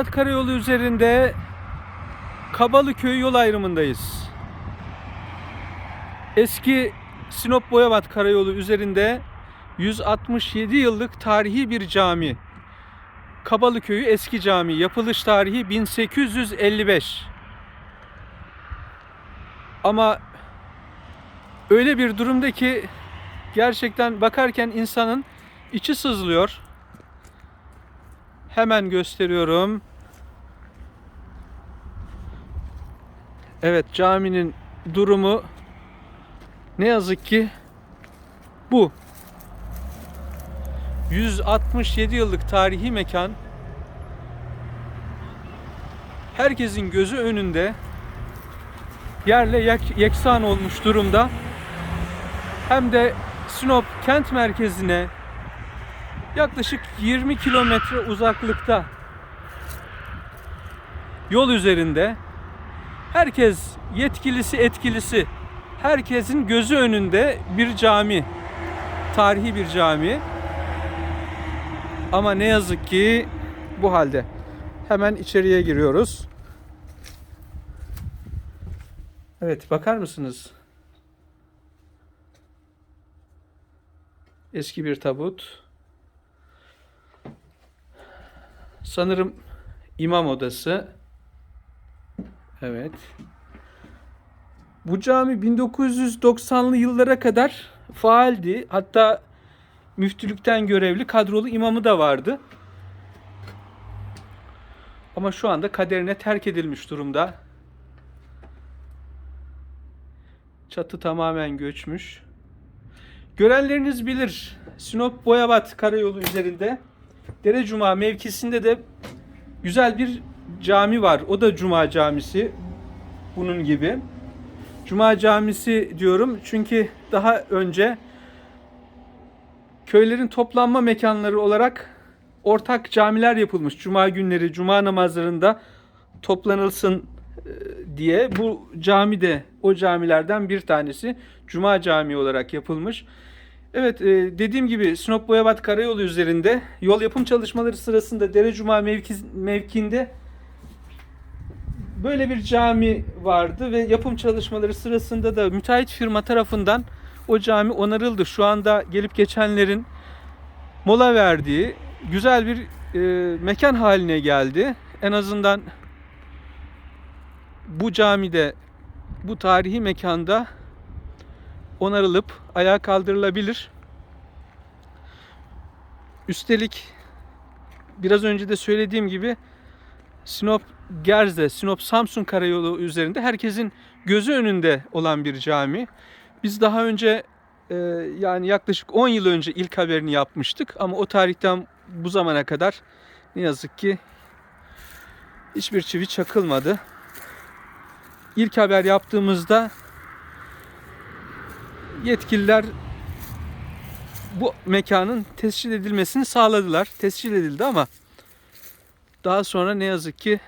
Boyabat Karayolu üzerinde Kabalıköy yol ayrımındayız. Eski Sinop Boyabat Karayolu üzerinde 167 yıllık tarihi bir cami. Kabalıköy'ü eski cami. Yapılış tarihi 1855. Ama öyle bir durumda ki gerçekten bakarken insanın içi sızlıyor. Hemen gösteriyorum. Evet caminin durumu ne yazık ki bu. 167 yıllık tarihi mekan herkesin gözü önünde yerle yek- yeksan olmuş durumda. Hem de Sinop kent merkezine yaklaşık 20 kilometre uzaklıkta yol üzerinde herkes yetkilisi etkilisi. Herkesin gözü önünde bir cami. Tarihi bir cami. Ama ne yazık ki bu halde. Hemen içeriye giriyoruz. Evet bakar mısınız? Eski bir tabut. Sanırım imam odası evet bu cami 1990'lı yıllara kadar faaldi. Hatta müftülükten görevli kadrolu imamı da vardı. Ama şu anda kaderine terk edilmiş durumda. Çatı tamamen göçmüş. Görenleriniz bilir. Sinop Boyabat Karayolu üzerinde Dere Cuma mevkisinde de güzel bir cami var. O da Cuma Camisi. Bunun gibi. Cuma Camisi diyorum çünkü daha önce köylerin toplanma mekanları olarak ortak camiler yapılmış. Cuma günleri, cuma namazlarında toplanılsın e, diye bu cami de o camilerden bir tanesi. Cuma Camii olarak yapılmış. Evet e, dediğim gibi Sinop Boyabat Karayolu üzerinde yol yapım çalışmaları sırasında Dere Cuma mevki, mevkinde böyle bir cami vardı ve yapım çalışmaları sırasında da müteahhit firma tarafından o cami onarıldı. Şu anda gelip geçenlerin mola verdiği güzel bir e, mekan haline geldi. En azından bu camide bu tarihi mekanda onarılıp ayağa kaldırılabilir. Üstelik biraz önce de söylediğim gibi Sinop Gerze, Sinop Samsun Karayolu üzerinde herkesin gözü önünde olan bir cami. Biz daha önce e, yani yaklaşık 10 yıl önce ilk haberini yapmıştık ama o tarihten bu zamana kadar ne yazık ki hiçbir çivi çakılmadı. İlk haber yaptığımızda yetkililer bu mekanın tescil edilmesini sağladılar. Tescil edildi ama daha sonra ne yazık ki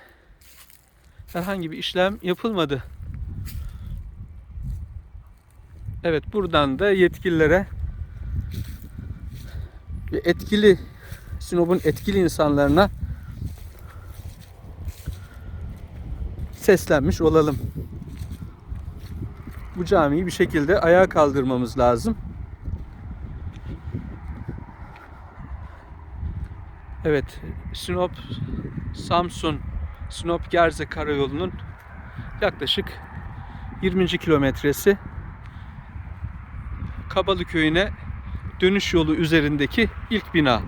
herhangi bir işlem yapılmadı. Evet buradan da yetkililere ve etkili Sinop'un etkili insanlarına seslenmiş olalım. Bu camiyi bir şekilde ayağa kaldırmamız lazım. Evet, Sinop Samsun Sinop Gerze Karayolu'nun yaklaşık 20. kilometresi Kabalı köyüne dönüş yolu üzerindeki ilk bina.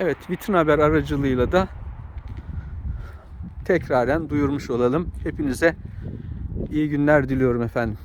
Evet, vitrin haber aracılığıyla da tekraren duyurmuş olalım. Hepinize iyi günler diliyorum efendim.